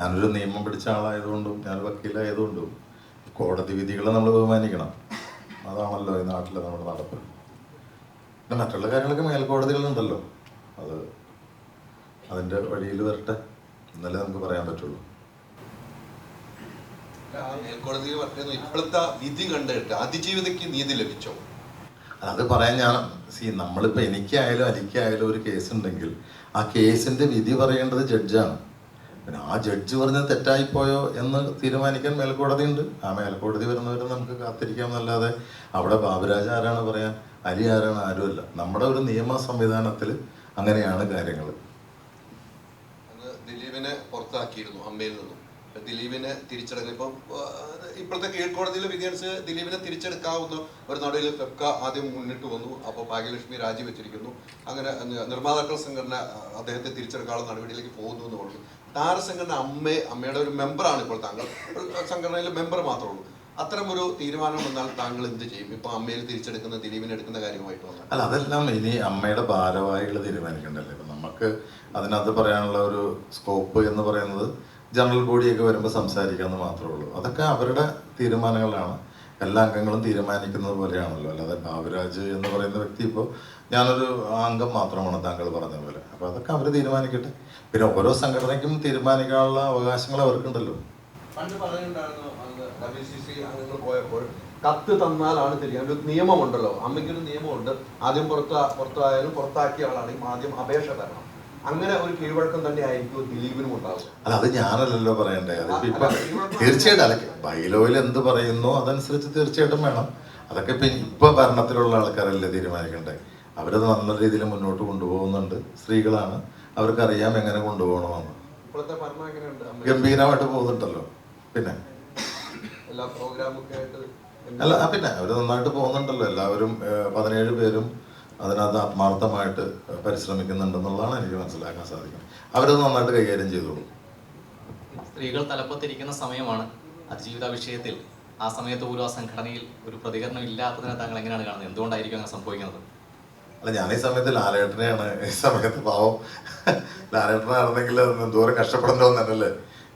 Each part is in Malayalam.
ഞാനൊരു നിയമം പിടിച്ച ആളായതുകൊണ്ടും ഞാൻ വക്കീലായതുകൊണ്ടും കോടതി വിധികളെ നമ്മൾ ബഹുമാനിക്കണം. അതാണല്ലോ ഈ നാട്ടിലെ നമ്മുടെ നടപ്പ്. പിന്നെ മറ്റുള്ള കാര്യങ്ങളൊക്കെ മേൽക്കോടതികളുണ്ടല്ലോ അത് അതിന്റെ വഴിയിൽ വരട്ടെ. എന്നല്ലേ നമുക്ക് പറയാൻ പറ്റുള്ളൂ. ആ മേൽക്കോടതിയിൽ പറയുന്നു ഇപ്പോഴത്തെ വിധി കണ്ടിട്ട് അതിജീവിതയ്ക്ക് നീതി ലഭിച്ചോ? അത് പറയാൻ ഞാൻ സി നമ്മളിപ്പോൾ എനിക്കായാലും അലിക്കായാലും ഒരു കേസ് ഉണ്ടെങ്കിൽ ആ കേസിന്റെ വിധി പറയേണ്ടത് ജഡ്ജാണ്. പിന്നെ ആ ജഡ്ജ് പറഞ്ഞത് തെറ്റായിപ്പോയോ എന്ന് തീരുമാനിക്കാൻ മേൽക്കോടതി ഉണ്ട് ആ മേൽക്കോടതി വരുന്നവരെ നമുക്ക് കാത്തിരിക്കാമെന്നല്ലാതെ അവിടെ ബാബുരാജ ആരാണ് പറയാൻ അരി ആരാണ്? ആരുമല്ല. നമ്മുടെ ഒരു നിയമ സംവിധാനത്തിൽ അങ്ങനെയാണ് കാര്യങ്ങൾ ദിലീപിനെ പുറത്താക്കിയിരുന്നു അമ്മയിൽ നിന്നും. ദിലീപിനെ തിരിച്ചെടുക്കുക ഇപ്പം ഇപ്പോഴത്തെ കീഴ്ക്കോടതിയിലെ വിധി അനുസരിച്ച് ദിലീപിനെ തിരിച്ചെടുക്കാവുന്ന ഒരു നടപടിയിൽ ഫെഫ്ക ആദ്യം മുന്നിട്ട് വന്നു. അപ്പോൾ ഭാഗ്യലക്ഷ്മി രാജിവെച്ചിരിക്കുന്നു. അങ്ങനെ നിർമ്മാതാക്കൾ സംഘടന അദ്ദേഹത്തെ തിരിച്ചെടുക്കാനുള്ള നടപടിയിലേക്ക് പോകുന്നു എന്ന് പറഞ്ഞു. താരസംഘടന അമ്മയെ അമ്മയുടെ ഒരു മെമ്പറാണ് ഇപ്പോൾ താങ്കൾ. സംഘടനയിലെ മെമ്പർ മാത്രമേ ഉള്ളൂ. അത്തരം ഒരു തീരുമാനം വന്നാൽ താങ്കൾ എന്ത് ചെയ്യും? ഇപ്പൊ അമ്മയിൽ തിരിച്ചെടുക്കുന്ന ദിലീപിനെ എടുക്കുന്ന കാര്യമായിട്ട് വന്നാൽ. അല്ല അതെല്ലാം ഇനി അമ്മയുടെ ഭാരവാഹികൾ തീരുമാനിക്കണ്ടല്ലേ? ഇപ്പൊ നമുക്ക് അതിനകത്ത് പറയാനുള്ള ഒരു സ്കോപ്പ് എന്ന് പറയുന്നത് ജനറൽ ബോഡിയൊക്കെ വരുമ്പോൾ സംസാരിക്കാമെന്ന് മാത്രമേ ഉള്ളൂ. അതൊക്കെ അവരുടെ തീരുമാനങ്ങളാണ്. എല്ലാ അംഗങ്ങളും തീരുമാനിക്കുന്നത് പോലെയാണല്ലോ. അല്ലാതെ ബാബുരാജ് എന്ന് പറയുന്ന വ്യക്തി ഇപ്പോൾ ഞാനൊരു അംഗം മാത്രമാണ് താങ്കൾ പറഞ്ഞ പോലെ. അപ്പോൾ അതൊക്കെ അവർ തീരുമാനിക്കട്ടെ. പിന്നെ ഓരോ സംഘടനയ്ക്കും തീരുമാനിക്കാനുള്ള അവകാശങ്ങൾ അവർക്കുണ്ടല്ലോ. പോയപ്പോൾ കത്ത് തന്നാലാണ് തിരികെ. ഒരു നിയമമുണ്ടല്ലോ. അമ്മയ്ക്കൊരു നിയമമുണ്ട്. ആദ്യം പുറത്ത് പുറത്തായാലും പുറത്താക്കിയ ആളാണെങ്കിൽ ആദ്യം അപേക്ഷ തരണം. അങ്ങനെ ഒരു കീഴ്വഴക്കം തന്നെ ആയിരിക്കും ദിലീപിനും ഉണ്ടാവും അല്ല അത് ഞാനല്ലല്ലോ പറയണ്ടേ? അതിപ്പോ തീർച്ചയായിട്ടും അല്ല ബൈലോയിൽ എന്ത് പറയുന്നു അതനുസരിച്ച് തീർച്ചയായിട്ടും വേണം. അതൊക്കെ ഇപ്പൊ ഇപ്പൊ ഭരണത്തിലുള്ള ആൾക്കാരല്ലേ തീരുമാനിക്കണ്ടേ? അവരത് നല്ല രീതിയിൽ മുന്നോട്ട് കൊണ്ടുപോകുന്നുണ്ട് സ്ത്രീകളാണ്. അവർക്ക് അറിയാം എങ്ങനെ കൊണ്ടുപോകണമെന്ന്. ഗംഭീരമായിട്ട് പോകുന്നുണ്ടല്ലോ. പിന്നെ? അല്ല പിന്നെ അവർ നന്നായിട്ട് പോകുന്നുണ്ടല്ലോ. എല്ലാവരും പതിനേഴ് പേരും അതിനകത്ത് ആത്മാർത്ഥമായിട്ട് പരിശ്രമിക്കുന്നുണ്ടെന്നുള്ളതാണ് എനിക്ക് മനസ്സിലാക്കാൻ സാധിക്കുന്നത്. അവരത് നന്നായിട്ട് കൈകാര്യം ചെയ്തോളൂ. സ്ത്രീകൾ തലപ്പത്തിരിക്കുന്ന സമയമാണ് അതിജീവിത വിഷയത്തിൽ ആ സമയത്ത് പോലും ആ സംഘടനയിൽ ഒരു പ്രതികരണം ഇല്ലാത്തതിനെ താങ്കൾ എങ്ങനെയാണ് കാണുന്നത്? എന്തുകൊണ്ടായിരിക്കും അങ്ങനെ സംഭവിക്കുന്നത്? അല്ല ഞാൻ ഈ സമയത്ത് ലാലേട്ടനെയാണ്. ഈ സമയത്ത് പാവം ലാലേട്ടനായിരുന്നെങ്കിൽ എന്തോരം കഷ്ടപ്പെടണ്ടോ എന്നല്ലേ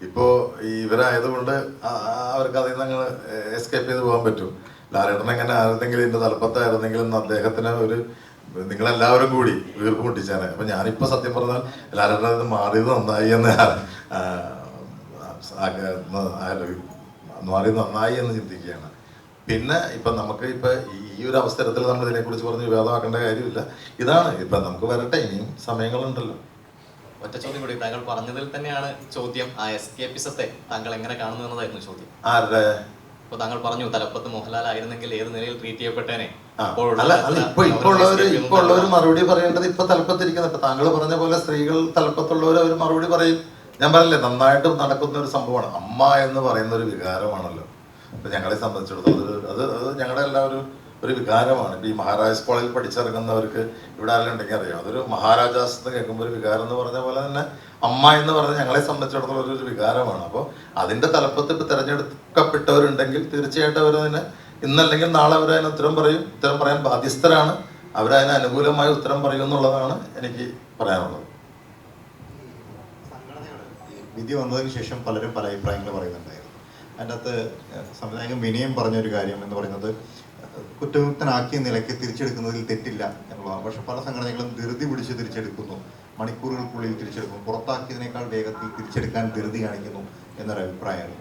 ഇപ്പോ ഈ ഇവരായതുകൊണ്ട് അവർക്ക് അതിൽ നിന്ന് അങ്ങനെ എസ്കേപ്പ് ചെയ്ത് പോകാൻ പറ്റും. ലാലേട്ടൻ എങ്ങനെ ആയിരുന്നെങ്കിൽ എന്റെ തലപ്പത്തായിരുന്നെങ്കിൽ എന്ന് അദ്ദേഹത്തിന് ഒരു നിങ്ങളെല്ലാവരും കൂടി വീർപ്പ് മുട്ടിച്ചാണ് അപ്പൊ ഞാനിപ്പോ സത്യം പറഞ്ഞാൽ ലാലേട്ടൻ അത് മാറിയത് നന്നായി എന്ന് മാറിയത് നന്നായി എന്ന് ചിന്തിക്കുകയാണ്. പിന്നെ ഇപ്പൊ നമുക്ക് ഇപ്പൊ ഈ ഒരു അവസരത്തിൽ നമ്മൾ ഇതിനെക്കുറിച്ച് പറഞ്ഞ് വിവാദമാക്കേണ്ട കാര്യമില്ല. ഇതാണ്. ഇപ്പൊ നമുക്ക് വരട്ടെ ഇനിയും സമയങ്ങളുണ്ടല്ലോ. ഒറ്റ ചോദ്യം കൂടി താങ്കൾ പറഞ്ഞതിൽ തന്നെയാണ് ചോദ്യം ആ എസ്കേപ്പിസത്തെ താങ്കൾ എങ്ങനെ കാണുന്നു എന്നതായിരുന്നു ചോദ്യം. ആരുടെ? ഇപ്പൊ താങ്കൾ പറഞ്ഞു തലപ്പത്ത് മോഹൻലാൽ ആയിരുന്നെങ്കിൽ ഏത് നിലയിൽ ട്രീറ്റ് ചെയ്യപ്പെട്ടേനെ? ഇപ്പൊ ഉള്ളവർ മറുപടി പറയേണ്ടത് ഇപ്പൊ തലപ്പത്തിരിക്കുന്ന. ഇപ്പൊ താങ്കൾ പറഞ്ഞ പോലെ സ്ത്രീകൾ തലപ്പത്തുള്ളവർ അവർ മറുപടി പറയും. ഞാൻ പറഞ്ഞില്ലേ നന്നായിട്ട് നടക്കുന്ന ഒരു സംഭവമാണ്. അമ്മ എന്ന് പറയുന്ന ഒരു വികാരമാണല്ലോ. അപ്പൊ ഞങ്ങളെ സംബന്ധിച്ചിടത്തോളം അത് അത് ഞങ്ങളുടെ എല്ലാവരും ഒരു വികാരമാണ്. ഇപ്പൊ ഈ മഹാരാജാസ് കോളേജിൽ പഠിച്ചിറങ്ങുന്നവർക്ക് ഇവിടെ ആരെങ്കിലും ഉണ്ടെങ്കിൽ അറിയാം. അതൊരു മഹാരാജാസ് എന്ന് കേൾക്കുമ്പോൾ ഒരു വികാരം എന്ന് പറഞ്ഞ പോലെ തന്നെ അമ്മ എന്ന് പറഞ്ഞ ഞങ്ങളെ സംബന്ധിച്ചിടത്തോളം ഒരു വികാരമാണ്. അപ്പോൾ അതിന്റെ തലപ്പത്ത് ഇപ്പൊ തിരഞ്ഞെടുക്കപ്പെട്ടവരുണ്ടെങ്കിൽ തീർച്ചയായിട്ടും അവരതിനെ ഇന്നല്ലെങ്കിൽ നാളെ അവർ അതിന് ഉത്തരം പറയും. ഉത്തരം പറയാൻ ബാധ്യസ്ഥരാണ്. അവരതിന് അനുകൂലമായ ഉത്തരം പറയും എന്നുള്ളതാണ് എനിക്ക് പറയാനുള്ളത്. വിധി വന്നതിന് ശേഷം പലരും പല അഭിപ്രായങ്ങൾ പറയുന്നുണ്ടായിരുന്നു. അതിന്റെ അകത്ത് സംവിധായകൻ വിനയം പറഞ്ഞൊരു കാര്യം എന്ന് പറയുന്നത് കുറ്റമുക്തനാക്കിയ നിലയ്ക്ക് തിരിച്ചെടുക്കുന്നതിൽ തെറ്റില്ല എന്നുള്ളതാണ്. പക്ഷെ പല സംഘടനകളും ധൃതി പിടിച്ച് തിരിച്ചെടുക്കുന്നു. മണിക്കൂറുകൾക്കുള്ളിൽ തിരിച്ചെടുക്കുന്നു പുറത്താക്കിയതിനേക്കാൾ വേഗത്തിൽ തിരിച്ചെടുക്കാൻ ധൃതി കാണിക്കുന്നു എന്നൊരു അഭിപ്രായമാണ്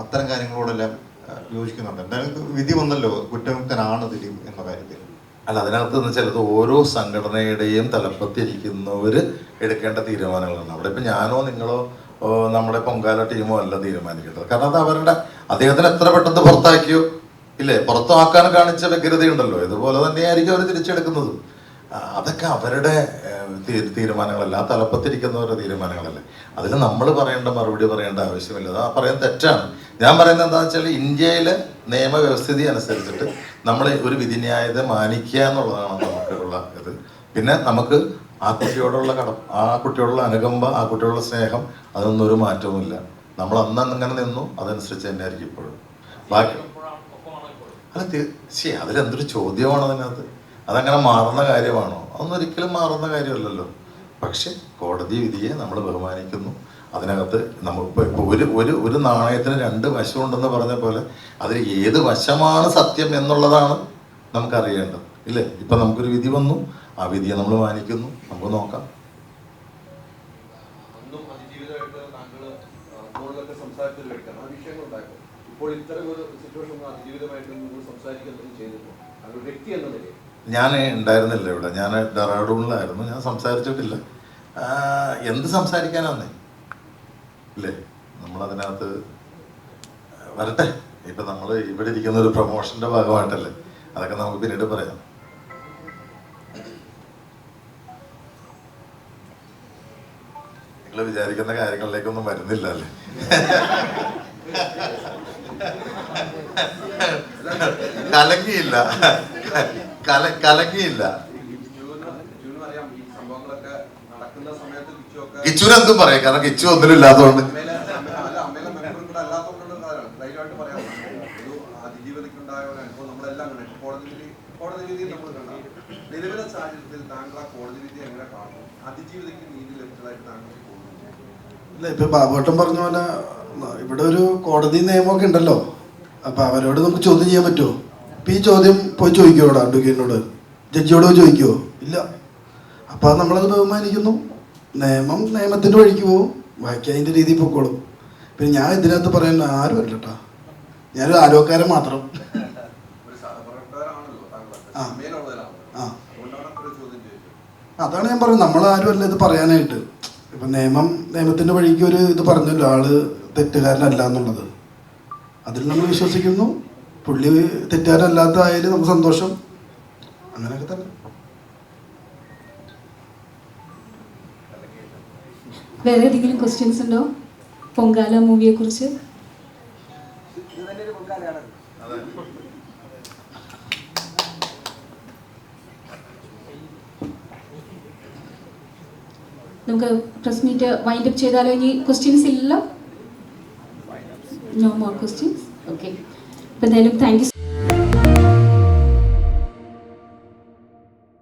അത്തരം കാര്യങ്ങളോടെല്ലാം യോജിക്കുന്നുണ്ട്. എന്തായാലും വിധി വന്നല്ലോ. കുറ്റമുക്തനാണ് ദിലീപ് എന്ന കാര്യത്തിൽ. അല്ല അതിനകത്ത് എന്ന് വെച്ചാൽ ഓരോ സംഘടനയുടെയും തലപ്പത്തിരിക്കുന്നവർ എടുക്കേണ്ട തീരുമാനങ്ങളാണ് അവിടെ ഇപ്പം ഞാനോ നിങ്ങളോ നമ്മുടെ പൊങ്കാല ടീമോ അല്ല തീരുമാനിക്കേണ്ടത്. കാരണം അത് അവരുടെ അദ്ദേഹത്തിന് എത്ര പെട്ടെന്ന് പുറത്താക്കിയോ? ഇല്ലേ? പുറത്താക്കാൻ കാണിച്ച വ്യഗ്രതയുണ്ടല്ലോ. ഇതുപോലെ തന്നെയായിരിക്കും അവർ തിരിച്ചെടുക്കുന്നത്. അതൊക്കെ അവരുടെ തീരുമാനങ്ങളല്ല? ആ തലപ്പത്തിരിക്കുന്നവരുടെ തീരുമാനങ്ങളല്ലേ? അതിൽ നമ്മൾ പറയേണ്ട മറുപടി പറയേണ്ട ആവശ്യമില്ല. ആ പറയുന്നത് തെറ്റാണ്. ഞാൻ പറയുന്നത് എന്താണെന്ന് വെച്ചാൽ ഇന്ത്യയിലെ നിയമവ്യവസ്ഥിതി അനുസരിച്ചിട്ട് നമ്മൾ ഒരു വിധിന്യായത മാനിക്കുക എന്നുള്ളതാണ് നമുക്കുള്ള ഇത്. പിന്നെ നമുക്ക് ആ കുട്ടിയോടുള്ള കടം ആ കുട്ടിയോടുള്ള അനുകമ്പ ആ കുട്ടിയോടുള്ള സ്നേഹം അതൊന്നും ഒരു മാറ്റവുമില്ല. നമ്മൾ അന്ന് അങ്ങനെ നിന്നു അതനുസരിച്ച് തന്നെ ആയിരിക്കും ഇപ്പോഴും. ബാക്കി അല്ല തീ- ശരി അതിലെന്തൊരു ചോദ്യമാണ് അതിനകത്ത്? അതങ്ങനെ മാറുന്ന കാര്യമാണോ? അതൊന്നും ഒരിക്കലും മാറുന്ന കാര്യമല്ലല്ലോ. പക്ഷെ കോടതി വിധിയെ നമ്മൾ ബഹുമാനിക്കുന്നു. അതിനകത്ത് നമ്മൾ ഇപ്പോൾ ഒരു ഒരു ഒരു നാണയത്തിന് രണ്ട് വശമുണ്ടെന്ന് പറഞ്ഞ പോലെ അതിൽ ഏത് വശമാണ് സത്യം എന്നുള്ളതാണ് നമുക്കറിയേണ്ടത്. ഇല്ലേ? ഇപ്പം നമുക്കൊരു വിധി വന്നു. ആ വിധിയെ നമ്മൾ മാനിക്കുന്നു. നമുക്ക് നോക്കാം. അന്നും അതിജീവിതമായിട്ട് ഞാൻ ഉണ്ടായിരുന്നില്ല ഇവിടെ. ഞാൻ ഡെറാഡൂണിലായിരുന്നു. ഞാൻ സംസാരിച്ചിട്ടില്ല. എന്ത് സംസാരിക്കാനാന്നേ ഇല്ലേ? നമ്മളതിനകത്ത് വരട്ടെ. ഇപ്പം നമ്മൾ ഇവിടെ ഇരിക്കുന്ന ഒരു പ്രൊമോഷന്റെ ഭാഗമായിട്ടല്ലേ? അതൊക്കെ നമുക്ക് പിന്നീട് പറയാം. നിങ്ങൾ വിചാരിക്കുന്ന കാര്യങ്ങളിലേക്കൊന്നും വരുന്നില്ല അല്ലേ? കലങ്ങിയില്ല. കല കലങ്ങിയില്ല. കിച്ചുവിന് എന്തും പറയാം കാരണം കിച്ചു ഒന്നിലും ഇല്ലാത്തതുകൊണ്ട് ബാബോട്ടം നീതി ഇല്ല ഇപ്പൊ ബാബുട്ടൻ പറഞ്ഞ പോലെ ഇവിടെ ഒരു കോടതി നിയമമൊക്കെ ഉണ്ടല്ലോ. അപ്പൊ അവരോട് നമുക്ക് ചോദ്യം ചെയ്യാൻ പറ്റുമോ? ഈ ചോദ്യം പോയി ചോദിക്കുമോ അഡ്വക്കേറ്റിനോട്. ജഡ്ജിയോട് പോയി ചോദിക്കുമോ ഇല്ല. അപ്പൊ നമ്മളത് ബഹുമാനിക്കുന്നു. നിയമം നിയമത്തിന്റെ വഴിക്ക് പോവും. ബാക്കി അതിന്റെ രീതി പൊക്കോളും. പിന്നെ ഞാൻ ഇതിനകത്ത് പറയുന്ന ആരും അല്ല കേട്ടോ ഞാനൊരു ആരോഗ്യക്കാരൻ മാത്രം. ആ. ആ. അതാണ് ഞാൻ പറയുന്നത് നമ്മൾ ആരും അല്ല ഇത് പറയാനായിട്ട്. ഇപ്പൊ നിയമം നിയമത്തിന്റെ വഴിക്ക് ഒരു ഇത് പറഞ്ഞല്ലോ. ആൾ തെറ്റുകാരനല്ല എന്നുള്ളത് അതിൽ നമ്മൾ വിശ്വസിക്കുന്നു. പുള്ളി തെറ്റുകാരനല്ലാത്തതായാലും നമുക്ക് സന്തോഷം. അങ്ങനെയൊക്കെ തന്നെ. വേറെ ഏതെങ്കിലും ക്വസ്റ്റ്യൻസ് ഉണ്ടോ? പൊങ്കാല മൂവിയെ കുറിച്ച്? നമുക്ക് പ്രസ് മീറ്റ് വൈൻഡ് അപ്പ് ചെയ്താലോ? ഇനി ക്വസ്റ്റ്യൻസ് ഇല്ല No more questions? Okay. But then, thank you so